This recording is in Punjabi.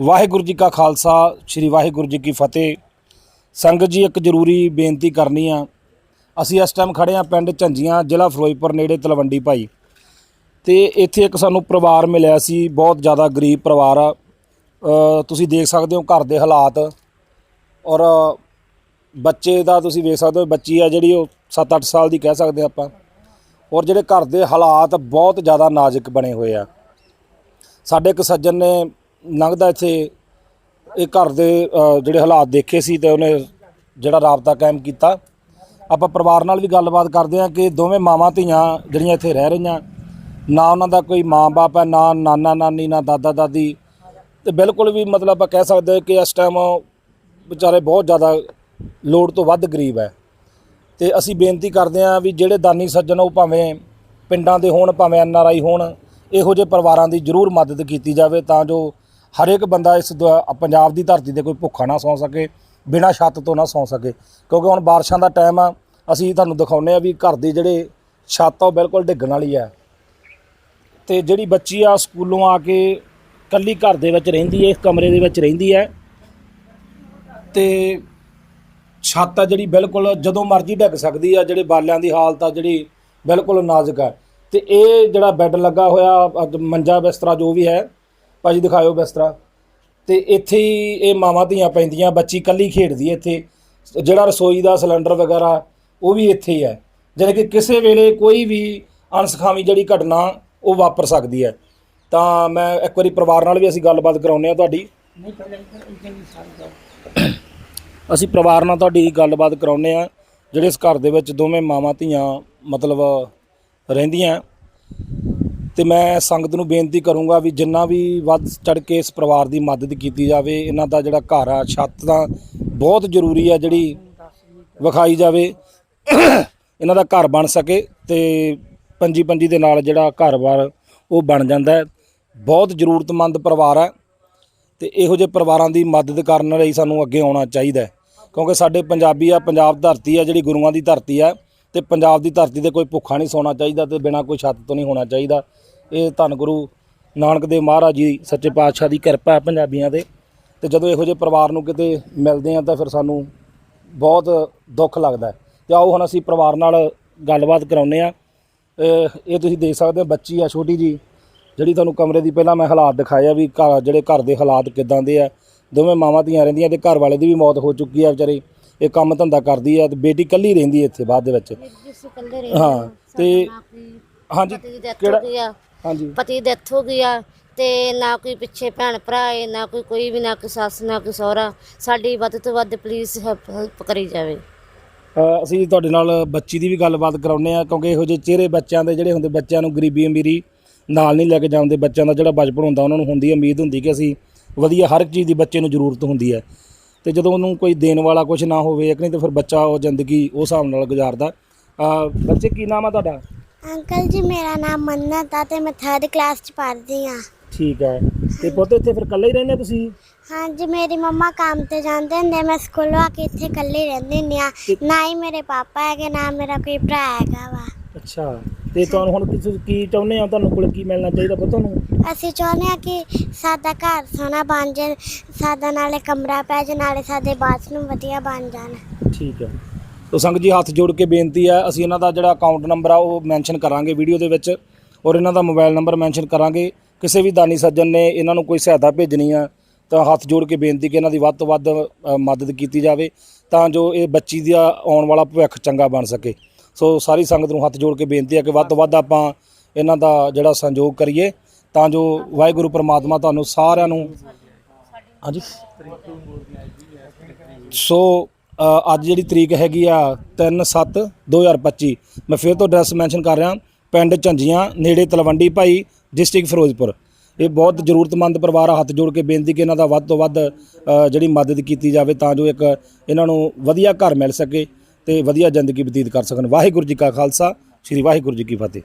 ਵਾਹਿਗੁਰੂ ਜੀ ਕਾ ਖਾਲਸਾ, ਸ੍ਰੀ ਵਾਹਿਗੁਰੂ ਜੀ ਕੀ ਫਤਿਹ। ਸੰਗਤ ਜੀ, ਇੱਕ ਜ਼ਰੂਰੀ ਬੇਨਤੀ ਕਰਨੀ ਆ। ਅਸੀਂ ਇਸ ਟਾਈਮ ਖੜੇ ਆ ਪਿੰਡ ਝੰਜੀਆਂ, ਜ਼ਿਲ੍ਹਾ ਫਿਰੋਜ਼ਪੁਰ, ਨੇੜੇ ਤਲਵੰਡੀ ਭਾਈ। ਤੇ ਇੱਥੇ ਇੱਕ ਸਾਨੂੰ ਪਰਿਵਾਰ ਮਿਲਿਆ ਸੀ, ਬਹੁਤ ਜ਼ਿਆਦਾ ਗਰੀਬ ਪਰਿਵਾਰ ਆ। ਤੁਸੀਂ ਦੇਖ ਸਕਦੇ ਹੋ ਘਰ ਦੇ ਹਾਲਾਤ। ਔਰ ਬੱਚੇ ਦਾ ਤੁਸੀਂ ਵੇਖ ਸਕਦੇ ਹੋ, ਬੱਚੀ ਆ ਜਿਹੜੀ ਉਹ 7-8 ਸਾਲ ਦੀ ਕਹਿ ਸਕਦੇ ਆਪਾਂ। ਔਰ ਜਿਹੜੇ ਘਰ ਦੇ ਹਾਲਾਤ ਬਹੁਤ ਜ਼ਿਆਦਾ ਨਾਜ਼ੁਕ ਬਣੇ ਹੋਏ ਆ। ਸਾਡੇ ਇੱਕ ਸੱਜਣ ਨੇ ਲੰਘਦਾ ਇੱਥੇ। ਇਹ ਘਰ ਦੇ ਅ, ਜਿਹੜੇ ਹਾਲਾਤ ਦੇਖੇ ਸੀ ਤੇ ਉਹਨੇ ਜਿਹੜਾ ਰਾਬਤਾ ਕਾਇਮ ਕੀਤਾ। ਆਪਾਂ ਪਰਿਵਾਰ ਨਾਲ ਵੀ ਗੱਲਬਾਤ ਕਰਦੇ ਹਾਂ ਕਿ ਦੋਵੇਂ ਮਾਵਾਂ ਧੀਆਂ ਜਿਹੜੀਆਂ ਇੱਥੇ ਰਹਿ ਰਹੀਆਂ ਨਾ ਉਹਨਾਂ ਦਾ ਕੋਈ ਮਾਂ-ਬਾਪ ਹੈ ਨਾ ਨਾਨਾ ਨਾਨੀ ਨਾ ਦਾਦਾ ਦਾਦੀ। ਤੇ ਬਿਲਕੁਲ ਵੀ ਮਤਲਬ ਆਪਾਂ ਕਹਿ ਸਕਦੇ ਹਾਂ ਕਿ ਇਸ ਟਾਈਮ ਵਿਚਾਰੇ ਬਹੁਤ ਜ਼ਿਆਦਾ ਲੋੜ ਤੋਂ ਵੱਧ ਗਰੀਬ ਹੈ। ਤੇ ਅਸੀਂ ਬੇਨਤੀ ਕਰਦੇ ਹਾਂ ਵੀ ਜਿਹੜੇ ਦਾਨੀ ਸੱਜਣ ਉਹ ਭਾਵੇਂ ਪਿੰਡਾਂ ਦੇ ਹੋਣ ਭਾਵੇਂ ਐਨ ਆਰ ਆਈ ਹੋਣ ਇਹੋ ਜਿਹੇ ਪਰਿਵਾਰਾਂ ਦੀ ਜ਼ਰੂਰ ਮਦਦ ਕੀਤੀ ਜਾਵੇ ਤਾਂ ਜੋ ਹਰੇਕ ਬੰਦਾ ਇਸ ਦੁਆ ਪੰਜਾਬ ਦੀ ਧਰਤੀ ਤੇ ਕੋਈ ਭੁੱਖਾ ਨਾ ਸੌਂ ਸਕੇ, ਬਿਨਾਂ ਛੱਤ ਤੋਂ ਨਾ ਸੌਂ ਸਕੇ। ਕਿਉਂਕਿ ਹੁਣ ਬਾਰਿਸ਼ਾਂ ਦਾ ਟਾਈਮ ਆ, ਅਸੀਂ ਤੁਹਾਨੂੰ ਦਿਖਾਉਂਦੇ ਆ ਵੀ ਘਰ ਦੇ ਜਿਹੜੇ ਛੱਤ ਆ ਉਹ ਬਿਲਕੁਲ ਡਿੱਗਣ ਵਾਲੀ ਆ। ਤੇ ਜਿਹੜੀ ਬੱਚੀ ਆ, ਸਕੂਲੋਂ ਆ ਕੇ ਕੱਲੀ ਘਰ ਦੇ ਵਿੱਚ ਰਹਿੰਦੀ ਹੈ ਇਸ ਕਮਰੇ ਦੇ ਵਿੱਚ ਰਹਿੰਦੀ ਹੈ ਤੇ ਛੱਤ ਆ ਜਿਹੜੀ ਬਿਲਕੁਲ ਜਦੋਂ ਮਰਜ਼ੀ ਡਿੱਗ ਸਕਦੀ ਆ, ਜਿਹੜੇ ਬਾਲਿਆਂ ਦੀ ਹਾਲਤ ਆ ਜਿਹੜੀ ਬਿਲਕੁਲ ਨਾਜ਼ੁਕ ਆ। ਤੇ ਇਹ ਜਿਹੜਾ ਬੈੱਡ ਲੱਗਾ ਹੋਇਆ ਅੱਜ ਮੰਜਾ ਬਿਸਤਰਾ ਜੋ ਵੀ ਹੈ ਭਾਜੀ ਦਿਖਾਇਓ ਬਿਸਤਰਾ ਤੇ ਇੱਥੇ ਹੀ ਇਹ ਮਾਵਾਂ ਧੀਆਂ ਪੈਂਦੀਆਂ ਬੱਚੀ ਕੱਲੀ ਖੇਡਦੀ ਹੈ ਇੱਥੇ। ਜਿਹੜਾ ਰਸੋਈ ਦਾ ਸਿਲੰਡਰ ਵਗੈਰਾ ਉਹ ਵੀ ਇੱਥੇ ਹੀ ਹੈ। ਜਾਣੀ ਕਿ ਕਿਸੇ ਵੇਲੇ ਕੋਈ ਵੀ ਅਣਸਖਾਵੀ ਜਿਹੜੀ ਘਟਨਾ ਉਹ ਵਾਪਰ ਸਕਦੀ ਹੈ। ਤਾਂ ਮੈਂ ਇੱਕ ਵਾਰੀ ਪਰਿਵਾਰ ਨਾਲ ਵੀ ਅਸੀਂ ਗੱਲਬਾਤ ਕਰਾਉਂਦੇ ਆ ਤੁਹਾਡੀ। ਅਸੀਂ ਪਰਿਵਾਰ ਨਾਲ ਤੁਹਾਡੀ ਗੱਲਬਾਤ ਕਰਾਉਂਦੇ ਆ ਜਿਹੜੇ ਇਸ ਘਰ ਦੇ ਵਿੱਚ ਦੋਵੇਂ ਮਾਵਾਂ ਧੀਆਂ ਮਤਲਬ ਰਹਿੰਦੀਆਂ ਤੇ ਮੈਂ ਸੰਗਤ ਨੂੰ ਬੇਨਤੀ ਕਰੂੰਗਾ ਵੀ ਜਿੰਨਾ ਵੀ ਵੱਧ ਚੜ ਕੇ ਇਸ ਪਰਿਵਾਰ ਦੀ ਮਦਦ ਕੀਤੀ ਜਾਵੇ, ਇਹਨਾਂ ਦਾ ਜਿਹੜਾ ਘਰ ਆ, ਛੱਤ ਤਾਂ ਬਹੁਤ ਜ਼ਰੂਰੀ ਆ ਜਿਹੜੀ ਵਿਖਾਈ ਜਾਵੇ, ਇਹਨਾਂ ਦਾ ਘਰ ਬਣ ਸਕੇ ਤੇ ਪੰਜੀ ਪੰਜੀ ਦੇ ਨਾਲ ਜਿਹੜਾ ਘਰ-ਬਾਰ ਉਹ ਬਣ ਜਾਂਦਾ ਹੈ। ਬਹੁਤ ਜ਼ਰੂਰਤਮੰਦ ਪਰਿਵਾਰ ਹੈ ਤੇ ਇਹੋ ਜਿਹੇ ਪਰਿਵਾਰਾਂ ਦੀ ਮਦਦ ਕਰਨ ਲਈ ਸਾਨੂੰ ਅੱਗੇ ਆਉਣਾ ਚਾਹੀਦਾ ਹੈ। ਕਿਉਂਕਿ ਸਾਡੇ ਪੰਜਾਬੀ ਆ, ਪੰਜਾਬ ਧਰਤੀ ਆ, ਜਿਹੜੀ ਗੁਰੂਆਂ ਦੀ ਧਰਤੀ ਆ, ਤੇ ਪੰਜਾਬ ਦੀ ਧਰਤੀ ਤੇ ਕੋਈ ਭੁੱਖਾ ਨਹੀਂ ਸੌਣਾ ਚਾਹੀਦਾ ਤੇ ਬਿਨਾਂ ਕੋਈ ਛੱਤ ਤੋਂ ਨਹੀਂ ਹੋਣਾ ਚਾਹੀਦਾ। ਇਹ ਧੰਨ ਗੁਰੂ ਨਾਨਕ ਦੇਵ ਮਹਾਰਾਜ ਜੀ ਸੱਚੇ ਪਾਤਸ਼ਾਹ ਦੀ ਕਿਰਪਾ ਹੈ ਪੰਜਾਬੀਆਂ ਤੇ। ਤੇ ਜਦੋਂ ਇਹੋ ਜਿਹੇ ਪਰਿਵਾਰ ਨੂੰ ਕਿਤੇ ਮਿਲਦੇ ਆ ਤਾਂ ਫਿਰ ਸਾਨੂੰ ਬਹੁਤ ਦੁੱਖ ਲੱਗਦਾ। ਤੇ ਆਓ ਹੁਣ ਅਸੀਂ ਪਰਿਵਾਰ ਨਾਲ ਗੱਲਬਾਤ ਕਰਾਉਂਦੇ ਆ ਇਹ ਤੁਸੀਂ ਦੇਖ ਸਕਦੇ ਹੋ ਬੱਚੀ ਆ ਛੋਟੀ ਜੀ ਜਿਹੜੀ ਤੁਹਾਨੂੰ ਕਮਰੇ ਦੀ ਪਹਿਲਾਂ ਮੈਂ ਹਾਲਾਤ ਦਿਖਾਏ ਆ ਵੀ ਘਰ ਜਿਹੜੇ ਘਰ ਦੇ ਹਾਲਾਤ ਕਿਦਾਂ ਦੇ ਆ। ਦੋਵੇਂ ਮਾਵਾਂ ਧੀਆਂ ਰਹਿੰਦੀਆਂ ਤੇ ਘਰ ਵਾਲੇ ਦੀ ਵੀ ਮੌਤ ਹੋ ਚੁੱਕੀ ਆ ਵਿਚਾਰੇ। ਇਹ ਕੰਮ ਧੰਦਾ ਕਰਦੀ ਆ ਤੇ ਬੇਟੀ ਇਕੱਲੀ ਰਹਿੰਦੀ ਇੱਥੇ ਬਾਅਦ ਦੇ ਵਿੱਚ। ਹਾਂ ਤੇ ਹਾਂਜੀ ਪਤੀ ਦੀ ਡੈਥ ਕਿਹੜਾ? ਹੋ ਗਈ ਆ। ਹਾਂਜੀ। ਪਤੀ ਦੀ ਡੈਥ ਹੋ ਗਈ ਆ ਤੇ ਨਾ ਕੋਈ ਪਿੱਛੇ ਭੈਣ ਭਰਾ ਏ ਨਾ ਕੋਈ ਕੋਈ ਵੀ ਨਾ ਕੋਈ ਸੱਸ ਨਾ ਕੋਈ ਸਹੁਰਾ। ਸਾਡੀ ਵੱਧ ਤੋਂ ਵੱਧ ਪਲੀਜ਼ ਹੈਲਪ ਕਰੀ ਜਾਵੇ। ਅ, ਅਸੀਂ ਤੁਹਾਡੇ ਨਾਲ ਬੱਚੀ ਦੀ ਵੀ ਗੱਲਬਾਤ ਕਰਾਉਂਦੇ ਆ ਕਿਉਂਕਿ ਇਹੋ ਜਿਹੇ ਚਿਹਰੇ ਬੱਚਿਆਂ ਦੇ ਜਿਹੜੇ ਹੁੰਦੇ ਬੱਚਿਆਂ ਨੂੰ ਗਰੀਬੀ ਅਮੀਰੀ ਨਾਲ ਨਹੀਂ ਲੈ ਕੇ ਜਾਂਦੇ। ਬੱਚਿਆਂ ਦਾ ਜਿਹੜਾ ਬਚਪਨ ਹੁੰਦਾ ਉਹਨਾਂ ਨੂੰ ਹੁੰਦੀ ਉਮੀਦ ਹੁੰਦੀ ਕਿ ਅਸੀਂ ਵਧੀਆ ਹਰ ਇੱਕ ਚੀਜ਼ ਦੀ ਬੱਚੇ ਨੂੰ ਜ਼ਰੂਰਤ ਹੁੰਦੀ ਹੈ। ਤੇ ਜਦੋਂ ਉਹਨੂੰ ਕੋਈ ਦੇਣ ਵਾਲਾ ਕੁਝ ਨਾ ਹੋਵੇ ਇੱਕ ਨਹੀਂ ਤਾਂ ਫਿਰ ਬੱਚਾ ਉਹ ਜ਼ਿੰਦਗੀ ਉਸ ਹਿਸਾਬ ਨਾਲ ਗੁਜ਼ਾਰਦਾ। ਅ, ਬੱਚੇ ਕੀ ਨਾਮ ਆ ਤੁਹਾਡਾ? ਅੰਕਲ ਜੀ ਮੇਰਾ ਨਾਮ ਮੰਨਤ ਆ ਤੇ ਮੈਂ 3rd ਕਲਾਸ ਚ ਪੜ੍ਹਦੀ ਆ ਠੀਕ ਹੈ। ਤੇ ਪੁੱਤ ਇੱਥੇ ਫਿਰ ਇਕੱਲੇ ਹੀ ਰਹਿੰਦੇ ਤੁਸੀਂ? ਹਾਂਜੀ ਮੇਰੀ ਮੰਮਾ ਕੰਮ ਤੇ ਜਾਂਦੇ ਹੁੰਦੇ ਮੈਂ ਸਕੂਲੋਂ ਆ ਕੇ ਇੱਥੇ ਇਕੱਲੀ ਰਹਿੰਦੀ ਹੁੰਦੀ ਆ ਨਾ ਹੀ ਮੇਰੇ ਪਾਪਾ ਹੈਗੇ ਨਾ ਮੇਰਾ ਕੋਈ ਭਰਾ ਹੈਗਾ ਵਾ। ਅੱਛਾ। ਤੇ ਤੁਹਾਨੂੰ ਹੁਣ ਤੁਸੀਂ ਕੀ ਚਾਹੁੰਦੇ ਆ ਤੁਹਾਨੂੰ ਕੋਲ ਕੀ ਮਿਲਣਾ ਚਾਹੀਦਾ ਪੁੱਤ ਤੁਹਾਨੂੰ? ਅਸੀਂ ਚਾਹੁੰਦੇ ਆ ਕਿ ਸਾਡਾ ਘਰ ਸੋਹਣਾ ਬਣ ਜਾਏ ਸਾਡਾ ਨਾਲੇ ਕਮਰਾ ਪੈ ਜਾਏ ਨਾਲੇ ਸਾਡੇ ਬਾਥਰੂਮ ਵਧੀਆ ਬਣ ਜਾਣ। ਠੀਕ ਹੈ। ਤੋ ਸੰਗਤ ਜੀ ਹੱਥ ਜੋੜ ਕੇ ਬੇਨਤੀ ਹੈ ਅਸੀਂ ਇਹਨਾਂ ਦਾ ਜਿਹੜਾ ਅਕਾਊਂਟ ਨੰਬਰ ਆ ਉਹ ਮੈਂਸ਼ਨ ਕਰਾਂਗੇ ਵੀਡੀਓ ਦੇ ਵਿੱਚ ਔਰ ਇਹਨਾਂ ਦਾ ਮੋਬਾਈਲ ਨੰਬਰ ਮੈਂਸ਼ਨ ਕਰਾਂਗੇ। ਕਿਸੇ ਵੀ ਦਾਨੀ ਸੱਜਣ ਨੇ ਇਹਨਾਂ ਨੂੰ ਕੋਈ ਸਹਾਇਤਾ ਭੇਜਣੀ ਆ ਤਾਂ ਹੱਥ ਜੋੜ ਕੇ ਬੇਨਤੀ ਕਿ ਇਹਨਾਂ ਦੀ ਵੱਧ ਤੋਂ ਵੱਧ ਮਦਦ ਕੀਤੀ ਜਾਵੇ ਤਾਂ ਜੋ ਇਹ ਬੱਚੀ ਦਾ ਆਉਣ ਵਾਲਾ ਭਵਿੱਖ ਚੰਗਾ ਬਣ ਸਕੇ। ਸੋ ਸਾਰੀ ਸੰਗਤ ਨੂੰ ਹੱਥ ਜੋੜ ਕੇ ਬੇਨਤੀ ਹੈ ਕਿ ਵੱਧ ਤੋਂ ਵੱਧ ਆਪਾਂ ਇਹਨਾਂ ਦਾ ਜਿਹੜਾ ਸੰਯੋਗ ਕਰੀਏ ਤਾਂ ਜੋ ਵਾਹਿਗੁਰੂ ਪ੍ਰਮਾਤਮਾ ਤੁਹਾਨੂੰ ਸਾਰਿਆਂ ਨੂੰ ਹਾਂਜੀ। ਸੋ ਅੱਜ ਜਿਹੜੀ ਤਰੀਕ ਹੈਗੀ ਆ 3/7 2025 ਮੈਂ ਫਿਰ ਤੋਂ ਐਡਰੈਸ ਮੈਂਸ਼ਨ ਕਰ ਰਿਹਾ, ਪਿੰਡ ਝੰਜੀਆਂ, ਨੇੜੇ ਤਲਵੰਡੀ ਭਾਈ ਡਿਸਟ੍ਰਿਕਟ ਫਿਰੋਜ਼ਪੁਰ। ਇਹ ਬਹੁਤ ਜ਼ਰੂਰਤਮੰਦ ਪਰਿਵਾਰ ਆ, ਹੱਥ ਜੋੜ ਕੇ ਬੇਨਤੀ ਕਿ ਇਹਨਾਂ ਦਾ ਵੱਧ ਤੋਂ ਵੱਧ ਜਿਹੜੀ ਮਦਦ ਕੀਤੀ ਜਾਵੇ ਤਾਂ ਜੋ ਇੱਕ ਇਹਨਾਂ ਨੂੰ ਵਧੀਆ ਘਰ ਮਿਲ ਸਕੇ ਤੇ ਵਧੀਆ ਜ਼ਿੰਦਗੀ ਬਤੀਤ ਕਰ ਸਕਣ। ਵਾਹਿਗੁਰੂ ਜੀ ਕਾ ਖਾਲਸਾ, ਸ੍ਰੀ ਵਾਹਿਗੁਰੂ ਜੀ ਕੀ ਫਤਿਹ।